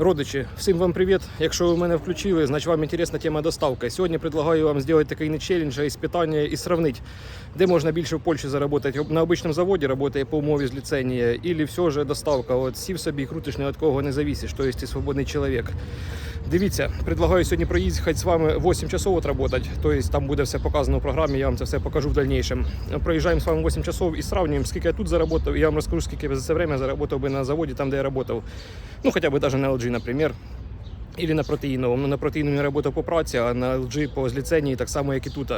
Родичі, всім вам привіт. Якщо ви мене включили, значить вам інтересна тема доставки. Сьогодні предлагаю вам зробити такий челлендж, а іспитання і сравнити, де можна більше в Польщі заробити. На обичному заводі працює по умові з ліцензії, или все ж доставка. От сів собі і крутиш ні від кого не завісиш, тобто ти свободний чоловік. Дивіться, предлагаю сьогодні проїхати з вами 8 часов отработать, тобто там буде все показано в програмі, я вам це все покажу в дальнейшем. Проїжджаємо з вами 8 часов і сравнюємо, скільки я тут заработав, і я вам розкажу, скільки я за це время заработав би на заводі, там, де я працював. Ну, хоча б навіть на LG, наприклад. Или на протеїновому. Ну, на я працював по праці, а на LG по зліценні, так само, як і тут.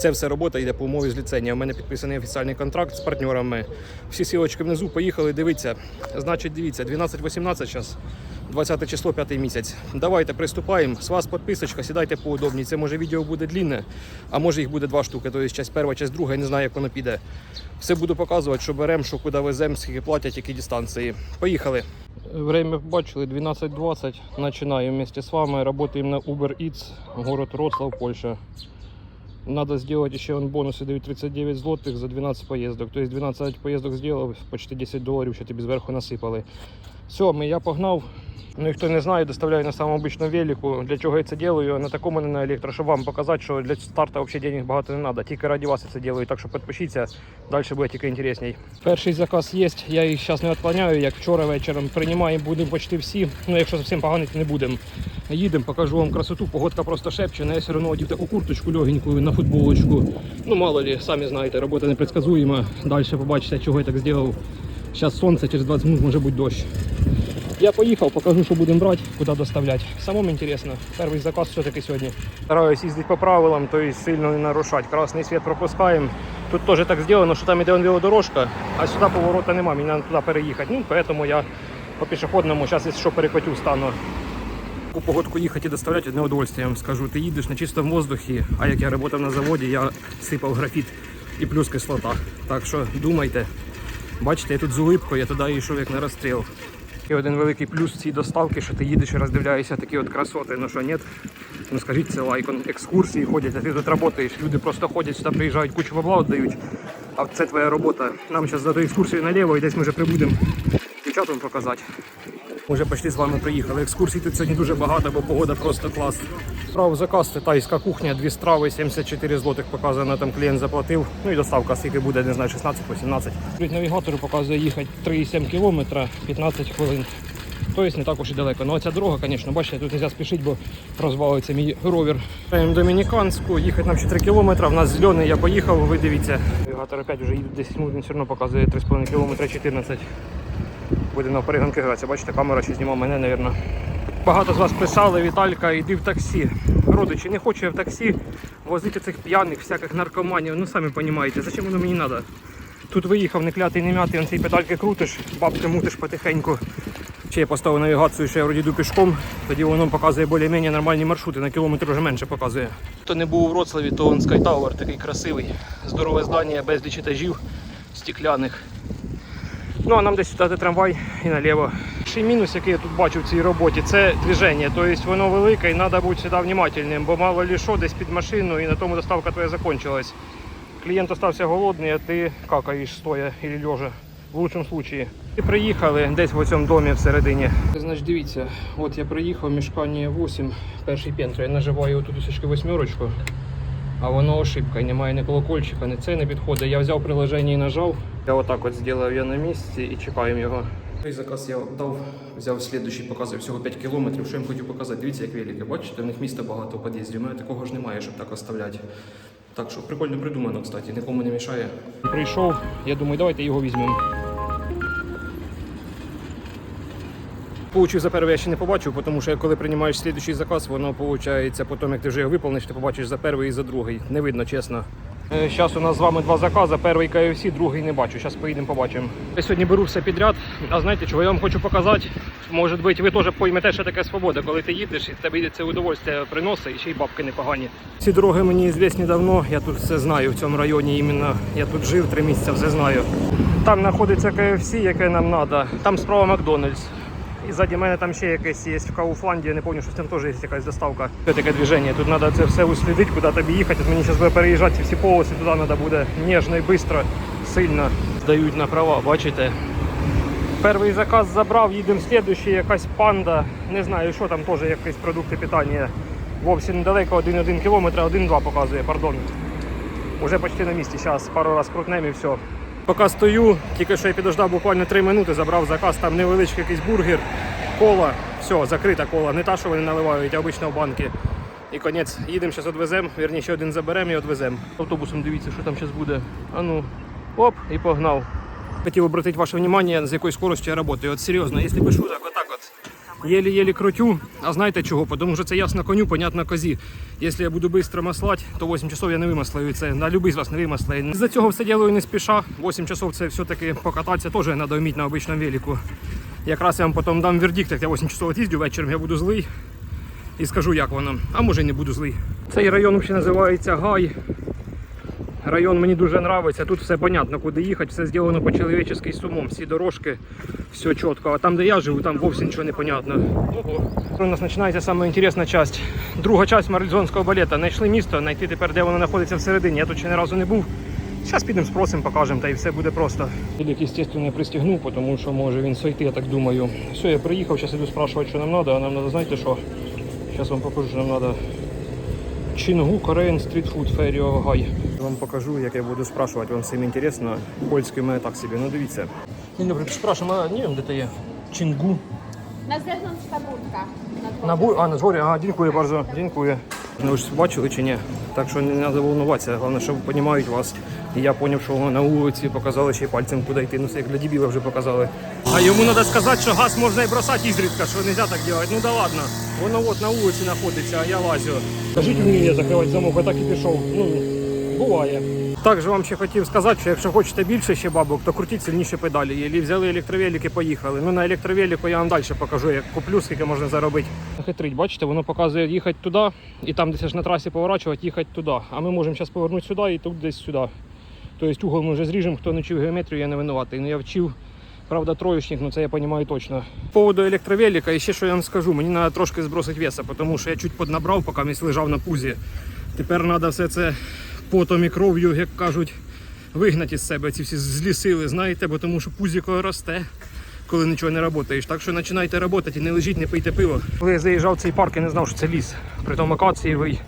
Це все робота йде по умові зліцення. У мене підписаний офіційний контракт з партнерами. Всі сілочки внизу поїхали, дивіться. Значить, дивіться, 12-18 зараз. 20 число, 5 місяць. Давайте приступаємо. З вас підписочка, сідайте поудобні. Це може відео буде длинне, а може їх буде два штуки. Тобто часть перша, часть друга, я не знаю, як воно піде. Все буду показувати, що беремо, що куди веземо, скільки платять, які дистанції. Поїхали. Время бачили 12.20. Починаємо вместе з вами. Работаем на Uber Eats, город Вроцлав, Польща. Надо сделать еще он бонусы дают 39 злотых за 12 поездок. То есть 12 поездок сделал, почти 10 доларів, що тобі зверху насипали. Все, ми, я погнав. Ну і хто не знає, доставляю на самому обичному велику. Для чого я це роблю? На такому не на електро, щоб вам показати, що для старту взагалі денег багато не треба. Тільки раді вас це роблю, так що підпишіться, далі буде тільки інтересней. Перший заказ є, я їх зараз не відклоняю, як вчора вечором приймаємо, будемо почти всі. Ну якщо зовсім поганий, то не будемо. Їдемо, покажу вам красоту, погодка просто шепче, я все одно одів таку курточку легеньку на футболочку. Ну мало ли, самі знаєте, робота непредсказуема. Далі побачите, чого я так зробив. Зараз сонце, через 20 минут може бути дощ. Я поїхав, покажу, що будемо брати, куди доставляти. Самому інтересно. Перший заказ все-таки сьогодні. Стараюсь їздити по правилам, то есть сильно не нарушати. Красний світ пропускаємо. Тут теж так зроблено, що там іде велодорожка, а сюди поворота немає, мені треба туди переїхати. Ну, тому я по пішохідному зараз, якщо що, перехватю, стану. У погодку їхати і доставляти одне удовольствие, я вам скажу. Ти їдеш на чистому воздухі, а як я працював на заводі, я сипав графіт і плюс кислота. Так що думайте. Бачите, я тут з улипкою, я туди йшов як на розстріл. І один великий плюс цієї доставки, що ти їдеш і роздивляєшся такі от красоти. Ну що, ні? Ну скажіть це лайкон. Екскурсії ходять, а ти тут працюєш. Люди просто ходять сюди, приїжджають, кучу бабла віддають. А це твоя робота. Нам зараз за екскурсію наліво і десь ми вже прибудемо дівчатам показати. Ми вже почти з вами приїхали. Екскурсій тут сьогодні дуже багато, бо погода просто клас. Брав заказ, китайська кухня, дві страви, 74 злотих показано, там клієнт заплатив. Ну і доставка скільки буде, не знаю, 16-18. Навігатор показує їхати 3,7 км, 15 хвилин. Тобто не так уж і далеко. Ну оця дорога, звісно, бачите, тут не можна спішити, бо розвалиться мій ровер. Маємо Домініканську, їхати нам ще 3 км, в нас зелений, я поїхав, ви дивіться. Навігатор опять вже їде 10 минут, він все одно показує 3,5 км 14 буде на перегонки гратися. Бачите, камера ще знімав мене, мабуть. Багато з вас писали, Віталька, йди в таксі. Родичі, не хочу я в таксі возити цих п'яних, всяких наркоманів. Ну самі розумієте, зачем воно мені треба? Тут виїхав, не клятий, не м'ятий, он ці педальки крутиш, бабки мутиш потихеньку. Ще я поставив навігацію, що я вроді йду пішком, тоді воно показує більш-менш нормальні маршрути, на кілометр вже менше показує. Хто не був у Вроцлаві, то он Sky такий красивий, здорове здання, безліч етажів стекляних. Ну а нам десь сюди трамвай і наліво. Ще мінус, який я тут бачу в цій роботі, це движення. Тобто воно велике і треба бути сюди внимательним, бо мало ли що, десь під машину і на тому доставка твоя закончилась. Клієнт остався голодний, а ти какаєш стоя або лежа. В лучшому випадку. І приїхали десь в цьому домі всередині. Значить, дивіться, от я приїхав, мішкання 8, перший пентр. Я наживаю тут усічки восьмерочку, а воно ошибка. І немає ні колокольчика, ні це не підходить. Я взяв приложення і нажав. Я отак от зробив я на місці і чекаємо його. Той заказ я дав, взяв слідуючий, показує всього 5 кілометрів. Що я їм хотів показати? Дивіться, як велике. Бачите, в них міста багато в під'їзді. У мене такого ж немає, щоб так оставляти. Так що прикольно придумано, кстати, нікому не мішає. Прийшов, я думаю, давайте його візьмемо. Получив за перший я ще не побачив, тому що коли приймаєш слідуючий заказ, воно виходить, потім як ти вже його виповниш, ти побачиш за перший і за другий. Не видно, чесно. Зараз у нас з вами два закази. Перший KFC, другий не бачу. Зараз поїдемо побачимо. Я сьогодні беру все підряд. А знаєте, чого я вам хочу показати? Може бути, ви теж поймете, що таке свобода, коли ти їдеш, і тебе йде це удовольствие приносить, і ще й бабки непогані. Ці дороги мені звісні давно, я тут все знаю в цьому районі. Іменно я тут жив три місяці, все знаю. Там знаходиться KFC, яке нам треба. Там справа Макдональдс. І ззаді мене там ще якесь є в Кауфланді, я не пам'ятаю, що там теж є якась доставка. Це таке движення. Тут треба це все услідити, куди тобі їхати. Мені зараз буде переїжджати всі полоси, туди треба буде ніжно і швидко, сильно здають на права, бачите. Перший заказ забрав, їдемо слідуючий, якась панда. Не знаю, що там теж якісь продукти питання. Вовсі недалеко, 1,1 км, 1,2 показує, пардон. Уже почти на місці, зараз пару раз крутнемо і все. Поки стою, тільки що я підождав буквально 3 минути, забрав заказ, там невеличкий якийсь бургер, кола, все, закрита кола, не та, що вони наливають, а обично в банки. І конець, їдемо, зараз відвеземо, вірніше один заберемо і відвеземо. Автобусом дивіться, що там зараз буде. А ну, оп, і погнав. Хотів обратити ваше внимание, з якою скоростю я працюю. От серйозно, якщо без шуток, отак от. Єлі-єлі крутю, а знаєте чого? Тому що це ясно коню, понятно козі. Якщо я буду швидко маслати, то 8 часов я не вимаслаю це. На любий з вас не вимаслає. За цього все ділаю не спіша. 8 часов це все-таки покататися теж треба вміти на обичному велику. Якраз я вам потім дам вердикт, як я 8 часов від'їздю вечором, я буду злий і скажу, як воно. А може і не буду злий. Цей район ще називається Гай. Район мені дуже подобається. Тут все понятно, куди їхати, все зроблено по-чоловічески з умом. Всі дорожки, все чітко. А там, де я живу, там зовсім нічого не понятно. Ого. У нас починається саме інтересна часть. Друга часть марлезонського балета. Знайшли місто, знайти тепер, де воно знаходиться всередині. Я тут ще ні разу не був. Зараз підемо спросимо, покажемо, та і все буде просто. просто.Ілік, звісно, не пристігнув, тому що може він сойти, я так думаю. Все, я приїхав, зараз іду спрашувати, що нам треба, а нам треба, знаєте що? Зараз вам покажу, що нам треба. Чингу Korean Street Food Феріо Гай. Вам покажу, як я буду спрашувати, вам всім інтересно. Польський мене так собі, ну дивіться. Ні, добре, спрашуємо, а ні, де ти є? Чингу. На ta budka. На бу... А, на згорі, ага, дякую дуже, дякую. Ну ви ж бачили чи ні? Так що не треба волнуватися, головне, щоб розуміють вас. І я зрозумів, що на вулиці показали ще й пальцем куди йти, ну це як для дебіла вже показали. А йому треба сказати, що газ можна і бросати ізрідка, що не можна так робити. Ну да ладно, воно от на вулиці знаходиться, а я лазю. Скажіть мені я закривати замок, а так і пішов. Ну, буває. Також вам ще хотів сказати, що якщо хочете більше ще бабок, то крутіть сильніше педалі. Єлі взяли електровелик і поїхали. Ну на електровелику я вам далі покажу, як куплю, скільки можна заробити. Хитрить, бачите, воно показує їхати туди, і там десь на трасі поворачувати, їхати туди. А ми можемо зараз повернути сюди і тут десь сюди. Тобто угол ми вже зріжемо, хто не вчив геометрію, я не винуватий. Ну я вчив. Правда, троєчник, ну це я розумію точно. По поводу електровелика, і ще що я вам скажу, мені треба трошки збросити веса, тому що я чуть поднабрав, поки місць лежав на пузі. Тепер треба все це потом і кров'ю, як кажуть, вигнати із себе ці всі злі сили, знаєте, бо тому що пузіко росте, коли нічого не працюєш. Так що починайте працювати і не лежіть, не пийте пиво. Коли я заїжджав в цей парк, я не знав, що це ліс. Притом акацієвий.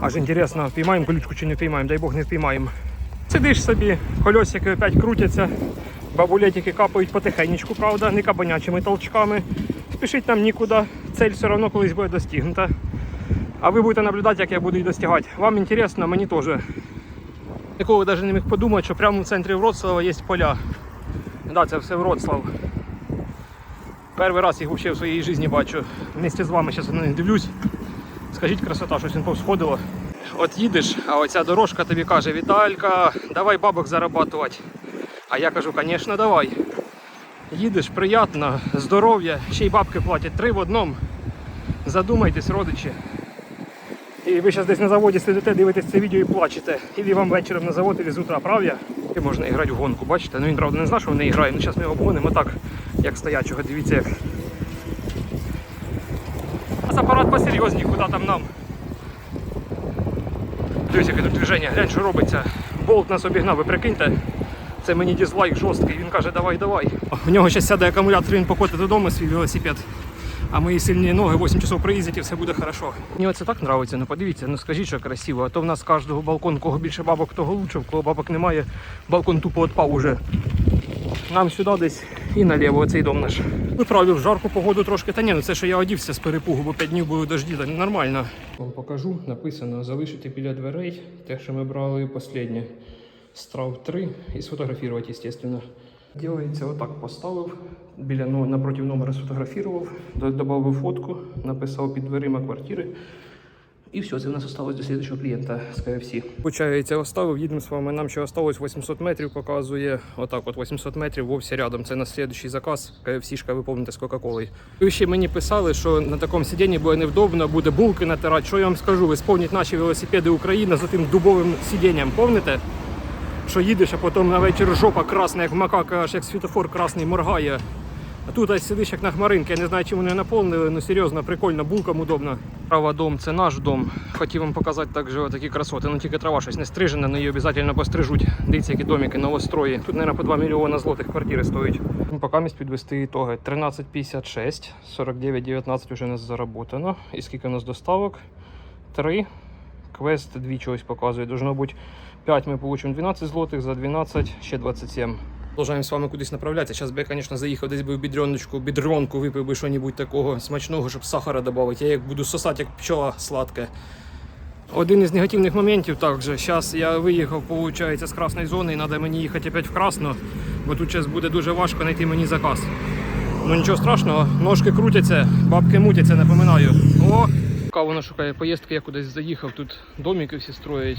Аж інтересно, впіймаємо колючку чи не впіймаємо, дай Бог не впіймаємо. Сидиш собі, колесики опять крутяться, бабулетики капають потихенечку, правда, не кабанячими толчками. Спішить нам нікуди, цель все одно колись буде достигнута. А ви будете наблюдати, як я буду її достигати. Вам інтересно, мені теж. Ніколи навіть не міг подумати, що прямо в центрі Вроцлава є поля. Да, це все Вроцлав. Перший раз їх взагалі в своїй житті бачу. Вместе з вами зараз на них дивлюсь. Скажіть, красота, щось він повсходило. От їдеш, а оця дорожка тобі каже, Віталька, давай бабок зарабатувати. А я кажу, звісно, давай. Їдеш, приємно, здоров'я, ще й бабки платять три в одному. Задумайтесь, родичі. І ви зараз десь на заводі сидите, дивитесь це відео і плачете. Ілі вам вечором на завод, ілі з утра, правда? І можна грати в гонку, бачите? Ну він правда не знає, що вони грають. Ну зараз ми його обгонимо так, як стоячого. Дивіться як. У нас апарат посерйозній, куди там нам. Дивіться, яке тут движення, глянь, що робиться. Болт нас обігнав, ви прикиньте. Це мені дизлайк жорсткий. Він каже, давай, давай. В нього ще сяде акумулятор, він покотить додому свій велосипед. А мої сильні ноги 8 часов проїздять і все буде хорошо. Мені це так подобається, ну подивіться, ну скажіть, що красиво. А то в нас кожного балкон, кого більше бабок, того лучше, в кого бабок немає, балкон тупо відпав уже. Нам сюди десь і наліво оцей дом наш. Виправлю в жарку погоду трошки. Та ні, ну це що я одівся з перепугу, бо 5 днів були дожді, так нормально. Вам покажу, написано залишити біля дверей, те, що ми брали останнє. Страв 3 і сфотографувати, естественно. Ділається отак, поставив, біля ну, напроти номера сфотографував, додав фотку, написав під дверима квартири. І все, це в нас осталось до слідчого клієнта з KFC. Получається, оставив, їдемо з вами. Нам ще осталось 800 метрів, показує. Отак, от 800 метрів вовсі рядом. Це на слідчий заказ. KFC-шка, ви з Кока-Колою. Ви ще мені писали, що на такому сидінні буде невдобно, буде булки натирати. Що я вам скажу? Ви сповніть наші велосипеди України за тим дубовим сидінням. Помните? Що їдеш, а потім на вечір жопа красна, як макака, аж як світофор красний моргає. А тут ось сидиш як на хмаринці, я не знаю, чим вони наповнили, ну серйозно, прикольно, булкам удобно. Права дом це наш дом. Хотів вам показати також такі красоти. Ну тільки трава щось не стрижена, але її обов'язково пострижуть. Дивіться, які домики, новострої. Тут, мабуть, по 2 мільйони злотих квартири стоїть. Поки місць підвести ітоги. 13,56, 49,19 вже нас заработано. І скільки у нас доставок? 3. Квест 2 чогось показує. Должно бути 5 ми получимо 12 злотих, за 12 ще 27. Продовжуємо з вами кудись направлятися. Зараз би я, звісно, заїхав десь би в бідреночку, бідронку, випив би щось такого смачного, щоб сахара додати. Я як буду сосати, як пчола сладке. Один із негативних моментів також. Зараз я виїхав, виходить, з красної зони і треба мені їхати опять в красну, бо тут зараз буде дуже важко знайти мені заказ. Ну нічого страшного, ножки крутяться, бабки мутяться, напоминаю. О! Поки воно шукає поїздки, я кудись заїхав, тут домики всі строять.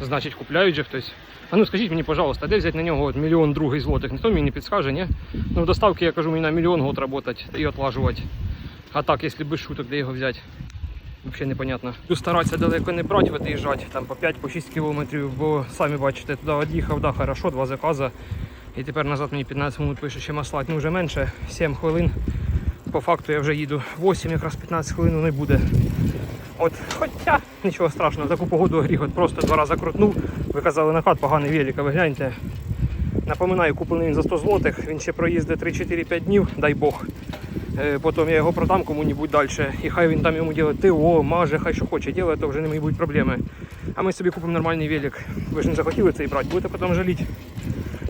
Значить, купляють же хтось. А ну скажіть мені, пожалуйста, де взяти на нього от мільйон другий злотих? Ніхто мені не підскаже, ні? Ну в доставці я кажу, мені на мільйон год працювати і отлажувати. А так, якщо без шуток, де його взяти? Взагалі непонятно. Буду старатися далеко не брати, виїжджати, там по 5-6 кілометрів, бо самі бачите, туди від'їхав, да, хорошо, два закази. І тепер назад мені 15 минут пише, ще маслать, ну вже менше, 7 хвилин. По факту я вже їду 8, якраз 15 хвилин не буде. От, хоча нічого страшного, таку погоду гріх, от просто два рази крутнув. Ви казали накат, поганий велик, а ви гляньте. Напоминаю, куплений він за 100 злотих, він ще проїздить 3-4-5 днів, дай Бог. Е, Потім я його продам кому-нибудь далі. І хай він там йому робить ТО, маже, хай що хоче робить, то вже не будуть проблеми. А ми собі купимо нормальний велик. Ви ж не захотіли цей брати, будете потім жаліти.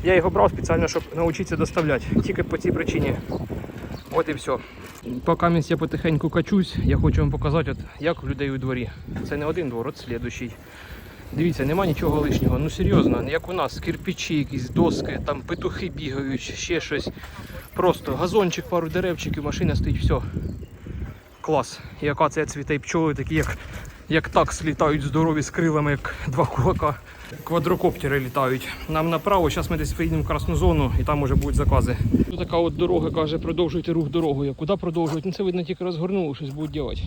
Я його брав спеціально, щоб навчитися доставляти. Тільки по цій причині. От і все. Поки я потихеньку качусь, я хочу вам показати, от, як у людей у дворі. Це не один двор, от слідущий. Дивіться, нема нічого лишнього. Ну серйозно, як у нас, кирпичі, якісь доски, там петухи бігають, ще щось. Просто газончик, пару деревчиків, машина стоїть, все. Клас. І акація цвіте, і пчоли такі, як, як такс літають здорові з крилами, як два кулака. Квадрокоптери літають. Нам направо, зараз ми десь приїдемо в красну зону і там може будуть закази. Тут така от дорога каже, продовжуйте рух дорогою. Куди продовжують? Ну це видно тільки розгорнули, щось будуть робити.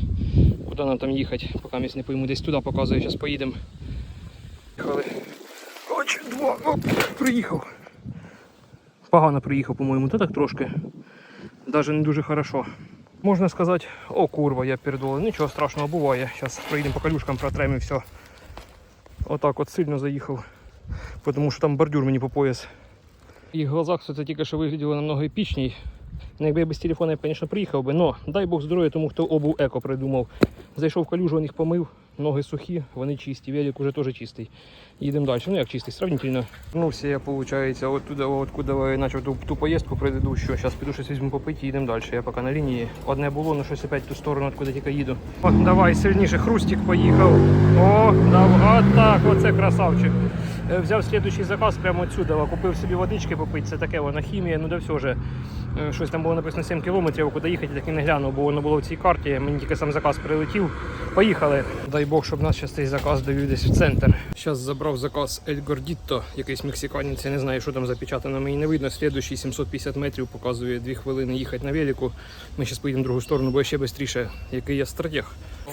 Куди нам там їхати, поки ми не пойму, десь туди показує, зараз поїдемо. Їхали. Оч, два, оп, приїхав. Погано приїхав, по-моєму, та так трошки. Навіть не дуже хорошо. Можна сказати, о курва, я передолив. Нічого страшного буває. Зараз проїдемо по калюшкам, протремо і все. Отак от сильно заїхав. Тому що там бордюр мені по пояс. В їх глазах це тільки що вигляділо намного епічній. Ну, якби я без телефона, я звісно, приїхав би, але дай Бог здоров'я тому, хто обув еко придумав. Зайшов в калюжу, він їх помив, ноги сухі, вони чисті, велик уже теж чистий. Їдемо далі. Ну як чистий, сравнительно. Ну все, я, виходить, оттуда, откуда я почав ту, ту поїздку предыдущу. Зараз піду щось візьму попити і їдемо далі. Я поки на лінії. Одне було, ну щось опять в ту сторону, откуда тільки їду. О, давай, сильніше, хрустик поїхав. О, давай, так, оце красавчик. Е, Взяв слідуючий заказ прямо отсюда. Купив собі водички попити, це таке воно хімія, ну да все вже. Е, Щось там було написано 7 кілометрів, куди їхати, так і не глянув, бо воно було в цій карті. Мені тільки сам заказ прилетів. Поїхали. Дай Бог, щоб нас зараз цей заказ довів десь в центр. Зараз забрав заказ Ель Гордітто, якийсь мексиканець, я не знаю, що там запечатано, мені не видно. Слідуючий 750 метрів показує 2 хвилини їхати на велику. Ми зараз поїдемо в другу сторону, бо ще швидше, який я стратег. О,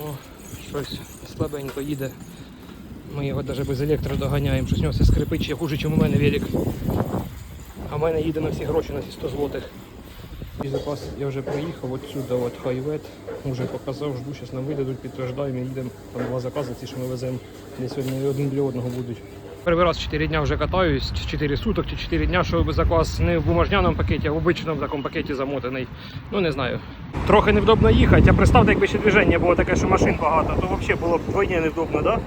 щось слабенько їде. Ми його навіть без електро доганяємо, щось у нього все скрипить ще хуже, ніж у мене велик. А в мене їде на всі гроші, на всі 100 злотих. І запас я вже приїхав отсюди, от хайвет, вже показав, жду, зараз нам видадуть, підтверждаємо, їдемо. Там два закази, ці, що ми веземо, десь сьогодні один для одного будуть. Перший раз 4 дня вже катаюсь, 4 суток чи 4 дня, щоб заказ не в бумажняному пакеті, а в обичному такому пакеті замотаний. Ну не знаю. Трохи невдобно їхати, а представте, якби ще движення було таке, що машин багато, то взагалі було б двойне невдобно? Да?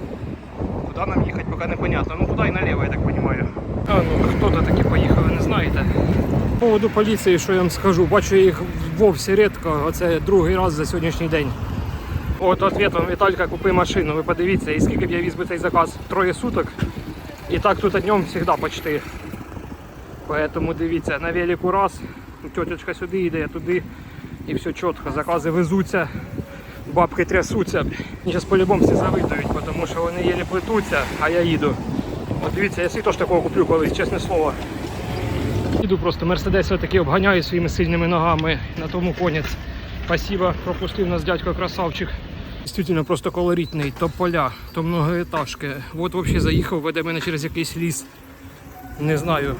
Куди нам їхати, поки не понятно. Ну туди і наліво, я так розумію. А ну хто-то таки поїхав, не знаєте. По поводу поліції, що я вам скажу, бачу їх вовсі рідко, оце другий раз за сьогоднішній день. От вам Віталька, купи машину, ви подивіться, і скільки б я віз би цей заказ троє суток. І так тут днем завжди почти. Поэтому дивіться, на велику раз, тетечка сюди йде, я туди, і все чітко, закази везуться, бабки трясуться. Зараз по-любому всі завидують, тому що вони єлі плетуться, а я їду. От дивіться, я свій теж такого куплю колись, чесне слово. Іду просто Мерседес отаки обганяю своїми сильними ногами. На тому конець. Спасибо, пропустив нас дядько красавчик. Дійсно просто колоритний, то поля, то многоетажки. От взагалі заїхав, веде мене через якийсь ліс. Не знаю.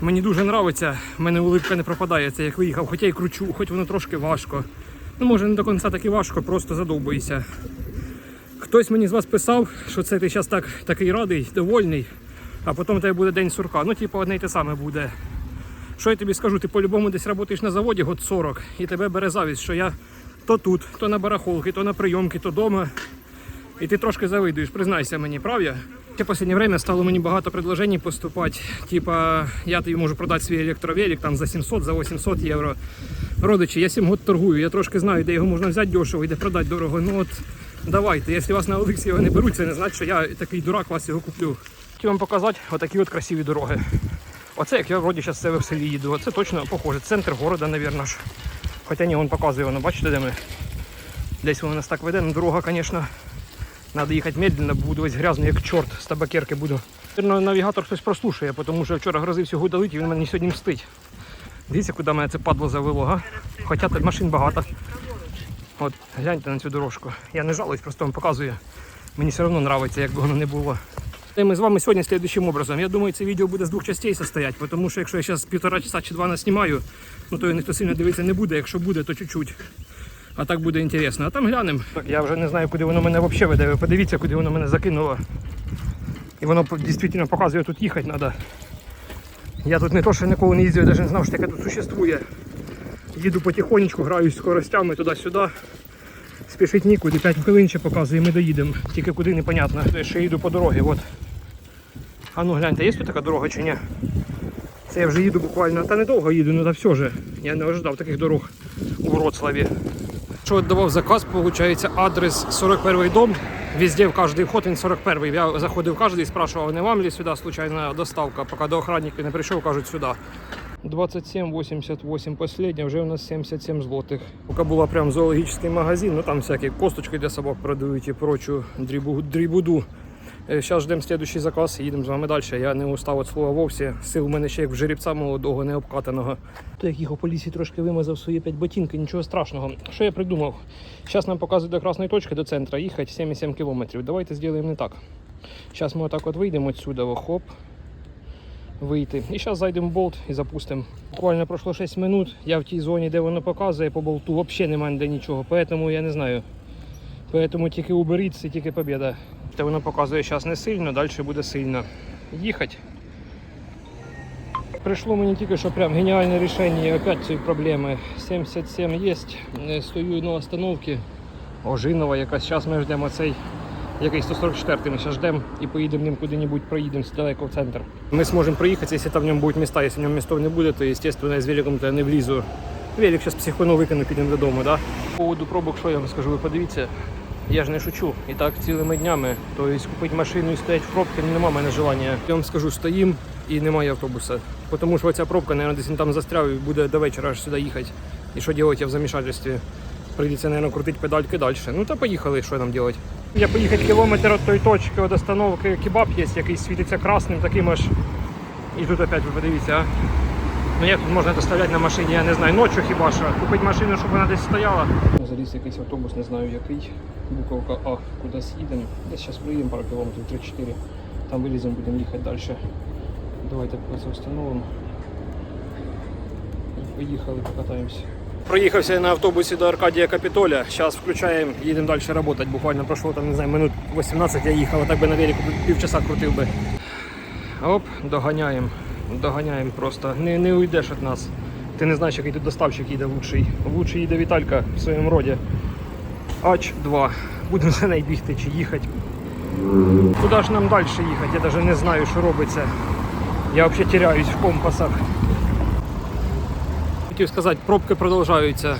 Мені дуже подобається, в мене улипка не пропадає, це як виїхав, хоча й кручу, хоч воно трошки важко. Ну, може, не до кінця так і важко, просто задовбуюся. Хтось мені з вас писав, що це ти зараз так, такий радий, довольний, а потім у тебе буде день сурка. Ну, типу, одне й те саме буде. Що я тобі скажу, ти по-любому десь працюєш на заводі год 40 і тебе бере завість, що я то тут, то на барахолки, то на прийомки, то вдома. І ти трошки завидуєш, признайся мені, прав я? В останнє время стало мені багато предложень поступати. Типа, я тобі можу продати свій електровелик там за 700, за 800 євро. Родичі, я 7 год торгую, я трошки знаю, де його можна взяти дешево і де продати дорого. Ну от давайте, якщо вас на Олексі його не беруть, це не значить, що я такий дурак вас його куплю. Хотів вам показати отакі от красиві дороги. Оце як я вроді зараз себе в селі їду. Оце точно похоже. Центр города, мабуть. Хоча ні, він показує воно, бачите, де ми? Десь воно нас так веде, ну дорога, звісно. Надо їхати медленно, буду весь грязний, як чорт з табакерки буду. Навігатор хтось прослушає, тому що вчора грозився удалити, і він мені сьогодні мстить. Дивіться, куди мене це падло завело, га? Хоча тут машин багато. От, гляньте на цю дорожку. Я не жалуюсь, просто вам показую. Мені все одно подобається, як би воно не було. Ми з вами сьогодні слідуючим образом. Я думаю, це відео буде з двох частей состоять, тому що якщо я зараз півтора часа чи два наснімаю, ну то ніхто сильно дивитися не буде. Якщо буде, то чуть-чуть. А так буде інтересно. А там глянемо. Так, я вже не знаю, куди воно мене взагалі веде. Ви подивіться, куди воно мене закинуло. І воно дійсно показує, тут їхати треба. Я тут не то, що ніколи не їздив, навіть не знав, що таке тут существує. Їду потихонечку, граюсь скоростями туди-сюди. Спішить нікуди, 5 хвилин ще показує, ми доїдемо. Тільки куди непонятно. Я ще їду по дорозі. От. А ну гляньте, є тут така дорога чи ні? Це я вже їду буквально, та недовго їду, ну та все же. Я не ожидав таких дорог у Вроцлаві. Що давав заказ, виходить, адрес 41 дом. Везде в кожний вход він 41. Я заходив в кожний і спрашивав, не вам ли сюди случайна доставка, поки до охранника не прийшов, кажуть сюди. 27,88 последня, вже у нас 77 злотих. Поки була прям зоологічний магазин, ну там всякі косточки для собак продають і прочу дрібу, дрібуду. Зараз ждемо слідуючий заказ, їдемо з вами далі. Я не устав від слова вовсі. Сил у мене ще як в жеребця молодого, не обкатаного. То як у полісі трошки вимазав свої 5 ботинки, нічого страшного. Що я придумав? Зараз нам показують до красної точки, до центру, їхати 7,7 кілометрів. Давайте зробимо не так. Зараз ми отак от вийдемо відсюди, хоп. Вийти. І зараз зайдемо в болт і запустимо. Буквально пройшло 6 минут. Я в тій зоні, де воно показує по болту, взагалі немає ніде нічого. Поэтому я не знаю. Поэтому тільки уберіться, тільки побіда. Та воно показує зараз не сильно, далі буде сильно. Їхати. Прийшло мені тільки що прям геніальне рішення опять цієї проблеми. 77 є. Е, Стою на остановці. Ожинова якась. Зараз ми ждемо цей якийсь 144 ми зараз ждемо і поїдемо ним куди-небудь, проїдемо далеко в центр. Ми зможемо проїхати, якщо там в ньому будуть міста. Якщо в ньому містов не буде, то, звісно, з великом не влізу. Велик зараз психону викину, підемо додому. Да? По поводу пробок, що я вам скажу, ви подивіться. Я ж не шучу. І так цілими днями. Тобто купити машину і стояти в пробці немає в мене желання. Я вам скажу, стоїм і немає автобуса. Тому що ця пробка, мабуть, десь там застряв і буде до вечора аж сюди їхати. І що робити я в замішательстві? Прийдеться, мабуть, крутити педальки далі. Ну та поїхали, що нам робити. Я поїхати кілометр від тої точки, від остановки кебаб є, який світиться красним, таким аж. І тут опять ви подивіться, а. Ну як тут можна доставляти на машині, я не знаю, ночі хіба що. Купити машину, щоб вона десь стояла. Заліз якийсь автобус, не знаю який. Буковка А, кудись їдемо. Десь зараз проїдемо пару кілометрів, 3-4. Там виліземо, будемо їхати далі. Давайте це встановимо. Поїхали, покатаємося. Проїхався на автобусі до Аркадія Капітоля. Зараз включаємо, їдемо далі працювати. Буквально пройшло там, не знаю, минут 18 я їхав, а так би на велику півчаса крутив би. Оп, доганяємо. Доганяємо просто. Не, не уйдеш від нас. Ти не знаєш, який тут доставщик їде лучший. Лучший їде Віталька в своєму роді. Ач 2. Будемо за неї бігти чи їхати. Куди ж нам далі їхати? Я навіть не знаю, що робиться. Я взагалі теряюсь в компасах. Хотів сказати, пробки продовжуються.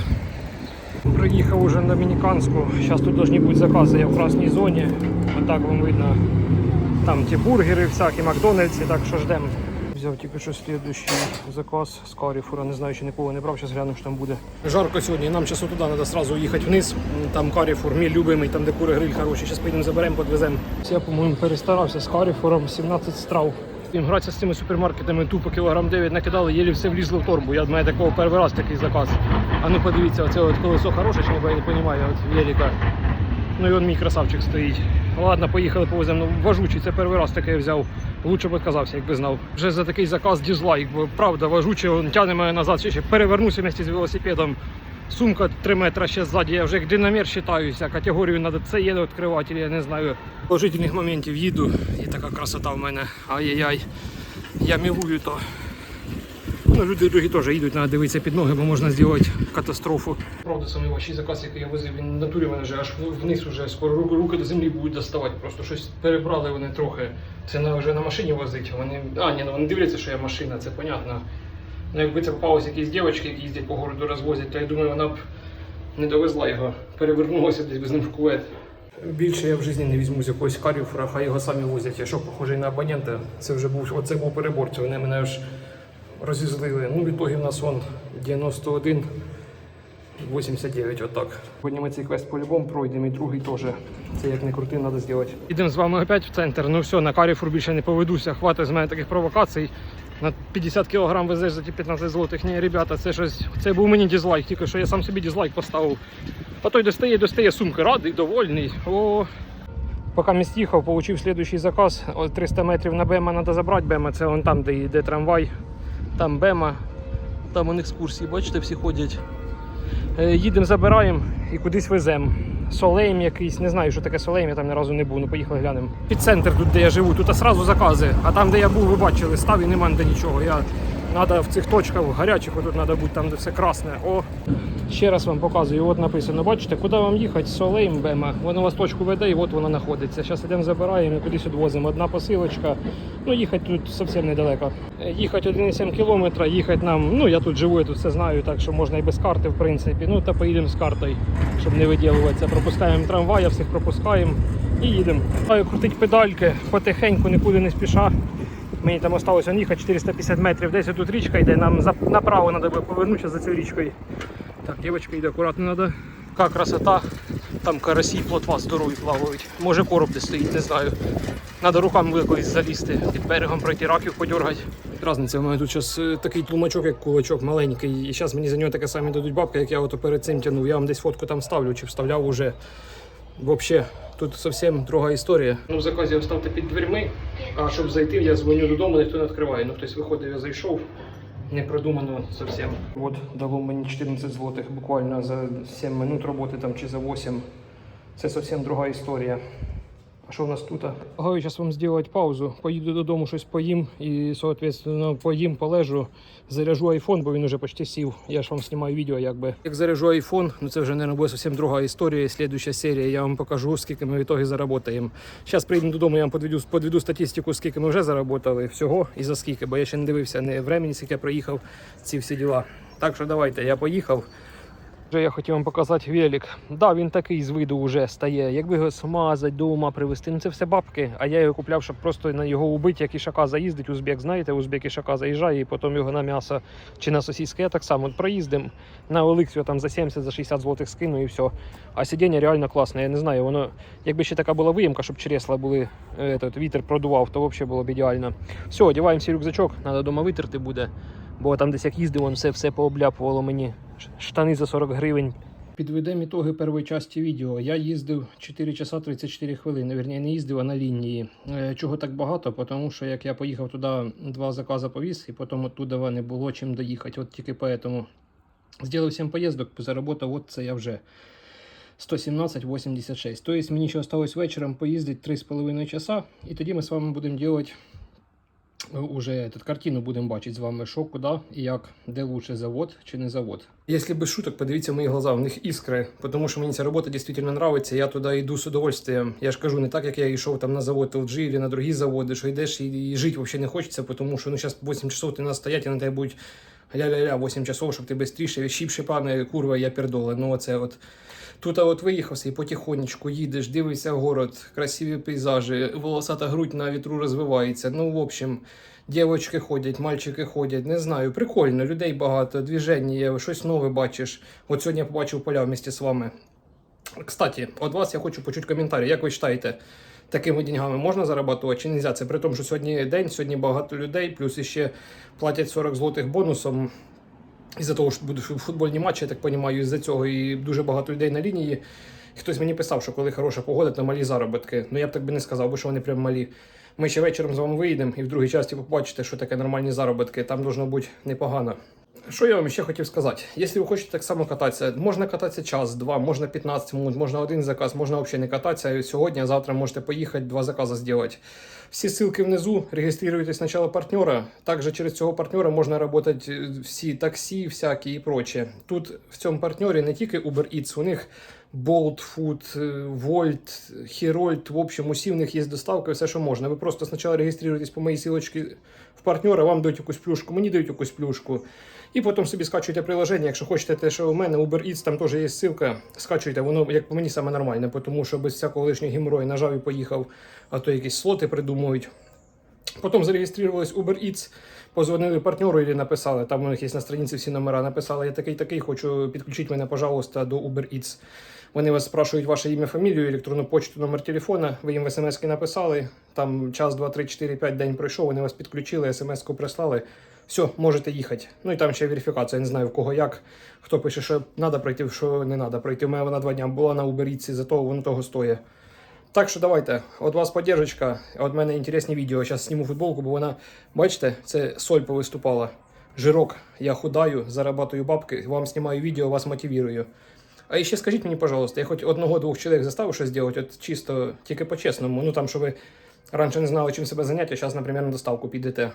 Приїхав уже на Домініканську. Зараз тут повинні бути закази. Я в красній зоні. Отак вам видно. Там ті бургери, всякі Макдональдси, так що ждемо. Взяв тільки що слідуючий заказ з Каріфура. Не знаю, чи нікого не брав, зараз гляну, що там буде. Жарко сьогодні, нам зараз туди треба одразу їхати вниз. Там Каріфур, мій любимий, там де кури гриль хороший. Зараз поїдемо заберемо, підвеземо. Я, по-моєму, перестарався з Каріфуром 17 страв. Їм гратися з цими супермаркетами тупо кілограм 9 накидали, єлі все влізло в торбу. Я мене такого перший раз такий заказ. А ну подивіться, оце от колесо хороше, чи я не розумію, от велика. Ну і он мій красавчик стоїть. Ладно, поїхали повеземо. Ну, важучий, це перший раз таке взяв. Лучше б відказався, якби знав. Вже за такий заказ дізлайк, бо правда, важучий, він тягне мене назад, ще, ще перевернувся вместе з велосипедом. Сумка 3 метри ще ззаді, я вже як динамір вважаюся, категорію треба це є відкривати, я не знаю. Положительних моментів їду і така красота в мене. Ай-яй-яй. Я мілую то. Ну, люди другі теж їдуть, треба дивитися під ноги, бо можна зробити катастрофу. Правда, саме важчий заказ, який я возив, він в натурі мене вже аж вниз уже скоро руки, руки до землі будуть доставати. Просто щось перебрали вони трохи. Це на, вже на машині возить. Вони, а, ні, ну вони дивляться, що я машина, це понятно. Ну, якби це попалися якісь дівчатки, які їздять по городу розвозять, то я думаю, вона б не довезла його, перевернулася десь без ним в кувет. Більше я в житті не візьму з якогось каріфора, хай його самі возять. Я що похожий на абонента, це вже був, оце був перебор, це вони мене аж розізлили. Ну, відтоді в нас он 91, 89, отак. Сьогодні ми цей квест по-любому пройдемо, і другий теж. Це як не крути, треба зробити. Ідемо з вами опять в центр. Ну все, на каріфур більше не поведуся. Хватить з мене таких провокацій. На 50 кг везеш за ті 15 злотих. Ні, ребята, це щось. Це був мені дізлайк, тільки що я сам собі дізлайк поставив. А той достає, достає сумки, радий, довольний. О, Поки міст їхав, отримав слідуючий заказ. 300 метрів на Бема треба забрати. Бема це вон там, де йде трамвай. Там Бема. Там он екскурсії, бачите, всі ходять. Е, Їдемо, забираємо і кудись веземо. Солейм якийсь, не знаю, що таке солейм, я там ні разу не був, ну поїхали глянемо. Під центр тут, де я живу, тут одразу закази. А там, де я був, ви бачили, став і нема ніде нічого. Я Надо в цих точках гарячих, отут треба бути там, де все красне. О, ще раз вам показую. От написано, бачите, куди вам їхати? Солейм Бема. Воно вас точку веде і от вона знаходиться. Зараз йдемо забираємо і кудись відвозимо. Одна посилочка. Ну, їхати тут зовсім недалеко. Е, Їхати 1,7 кілометра, їхати нам. Ну я тут живу, я тут все знаю, так що можна і без карти, в принципі. Ну та поїдемо з картою, щоб не виділуватися. Пропускаємо трамвай, всіх пропускаємо і їдемо. Крутить педальки, потихеньку, нікуди не спіша. Мені там осталося їхати 450 метрів. Десь тут річка йде, нам направо треба буде повернутися за цією річкою. Так, дівчинка йде акуратно треба. Яка красота. Там карасі, плотва здорові плавають. Може короб десь стоїть, не знаю. Треба руками колись залізти, під берегом пройти раків подергати. Разниця, у мене тут зараз такий тлумачок, як кулачок маленький. І зараз мені за нього таке саме дадуть бабки, як я ото перед цим тягнув. Я вам десь фотку там ставлю чи вставляв уже. Взагалі, тут зовсім друга історія. Ну, в заказі оставте під дверми, а щоб зайти, я дзвоню додому, ніхто не відкриває. Ну, хтось виходив, я зайшов. Не продумано зовсім. От дало мені 14 злотих буквально за 7 минут роботи там чи за 8. Це зовсім друга історія. А що в нас тут? Гаю зараз вам зробити паузу. Поїду додому, щось поїм і, соответственно, поїм, полежу, заряжу айфон, бо він уже почти сів. Я ж вам знімаю відео, якби. Як заряжу айфон, ну це вже не буде зовсім друга історія. Слідуюча серія. Я вам покажу, скільки ми в ітогі заработаємо. Зараз приїдемо додому, я вам подведу, подведу статистику, скільки ми вже заработали всього і за скільки, бо я ще не дивився не времени, скільки я проїхав ці всі діла. Так що давайте, я поїхав. Я хотів вам показати велик. Да, він такий з виду вже стає. Якби його смазати, дома привезти, ну це все бабки. А я його купляв, щоб просто на його убити, як ішака заїздить. Узбек, знаєте, узбек ішака заїжджає і потім його на м'ясо чи на сосиски. Я так само проїздим. На Оликс там за 70, за 60 злотих скину і все. А сидіння реально класне. Я не знаю, воно, якби ще така була виїмка, щоб чересла були, е, этот, вітер продував, то взагалі було б ідеально. Все, одягаємося рюкзачок, треба вдома витерти буде. Бо там десь як їздив, он все, все пообляпувало мені. Штани за 40 гривень. Підведемо ітоги першої частини відео. Я їздив 4 часа 34 хвилини. Вірні, не їздив, а на лінії. Е, Чого так багато? Тому що як я поїхав туди, два закази повіз, і потім оттуда не було чим доїхати. От тільки поэтому зробив 7 поїздок, заработав, от це я вже 117,86. Тобто мені ще осталось вечором поїздити 3,5 часа, і тоді ми з вами будемо робити уже этот, картину будемо бачити з вами, що, куди і як, де лучше завод чи не завод. Якщо без шуток, подивіться мої глаза, в них іскри, тому що мені ця робота дійсно подобається, я туди йду з удовольствием. Я ж кажу, не так, як я йшов там на завод LG або на другі заводи, що йдеш і, і жити взагалі не хочеться, тому що ну, зараз 8 часов ти на стоять, і на тебе будуть ля-ля-ля 8 часов, щоб ти швидше, щіпше, пане, курва, я пердоле. Ну, оце от. Тут а от виїхався і потихонечку їдеш, дивишся город, красиві пейзажі, волосата грудь на вітру розвивається. Ну, в общем, дівчатки ходять, мальчики ходять, не знаю, прикольно, людей багато, движення є, щось нове бачиш. От сьогодні я побачив поля вместе з вами. Кстати, от вас я хочу почути коментарі. Як ви вважаєте, такими деньгами можна заробляти чи не можна? Це при тому, що сьогодні день, сьогодні багато людей, плюс ще платять 40 злотих бонусом. Із-за того, що будуть футбольні матчі, я так розумію, із-за цього і дуже багато людей на лінії. Хтось мені писав, що коли хороша погода, то малі заробітки. Ну я б так би не сказав, бо що вони прям малі. Ми ще вечором з вами виїдемо і в другій часті побачите, що таке нормальні заробітки. Там должно бути непогано. Що я вам ще хотів сказати? Якщо ви хочете так само кататися, можна кататися час, два, можна 15 минут, можна один заказ, можна взагалі не кататися. Сьогодні, завтра можете поїхати, два закази зробити. Всі ссылки внизу. Реєструйтесь спочатку партнера. Також через цього партнера можна працювати всі таксі, всякі і прочее. Тут в цьому партнері не тільки Uber Eats, у них Bolt Food, Volt, Herold, в общем, усі в них є доставка, все, що можна. Ви просто спочатку реєструєтесь по моїй силочці в партнера, вам дають якусь плюшку, мені дають якусь плюшку. І потім собі скачуєте приложення. Якщо хочете те, що у мене Uber Eats, там теж є ссылка. Скачуйте, воно як по мені саме нормальне, тому що без всякого лишнього геморою нажав і поїхав, а то якісь слоти придумують. Потім зареєструвались Uber Eats, позвонили партнеру і написали, там у них є на страниці всі номера, написали, я такий такий, хочу підключити мене, пожалуйста, до Uber Eats. Вони вас спрашують ваше ім'я, фамілію, електронну почту, номер телефона. Ви їм в смс написали. Там час, два, три, чотири, п'ять день пройшов. Вони вас підключили, смс-ку прислали. Все, можете їхати. Ну і там ще верифікація. Не знаю в кого як. Хто пише, що треба пройти, що не треба пройти. У мене вона два дня була на Uber Eats, зато воно того стоїть. Так що давайте, от вас поддержка, от мене інтересні відео. Зараз зніму футболку, бо вона, бачите, це соль повиступала. Жирок, я худаю, зарабатую бабки, вам знімаю відео, вас мотивую. А ще скажіть мені, пожалуйста, я хоч одного-двох чоловік заставив щось зробити, от чисто тільки по-чесному. Ну там, що ви раніше не знали, чим себе зайняти, а зараз, наприклад, на доставку підете.